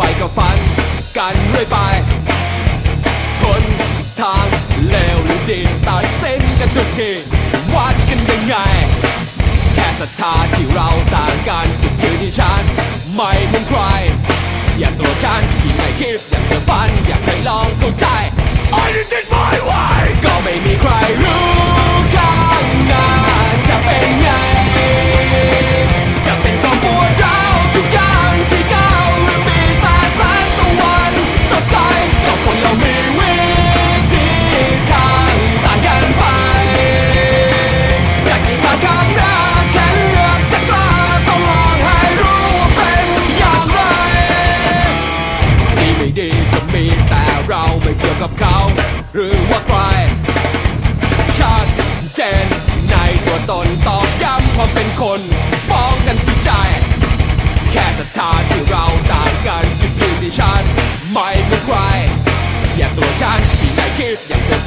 ไปกับฝัน กันเรื่อยไป คนทางเลวหรือดีตัดเส้นกันทุกทีวัดกันยังไง แค่ศรัทธาที่เราต่างกันจุดยืนที่ฉัน ไม่เหมือนใคร อย่าโกรธฉันที่ไม่คิดอยากจะฝันอยากให้ลองเข้าใจ ขาหรือว่าใครชัดเจนในตัวตนตอบย้ำความเป็นคนฟ้องกันที่ใจ แค่ศรัทธาที่เราต่างกันจุดยืนที่ฉันไม่เหมืนใครอย่าตัวฉันที่ไหนคิดอย่างเธอ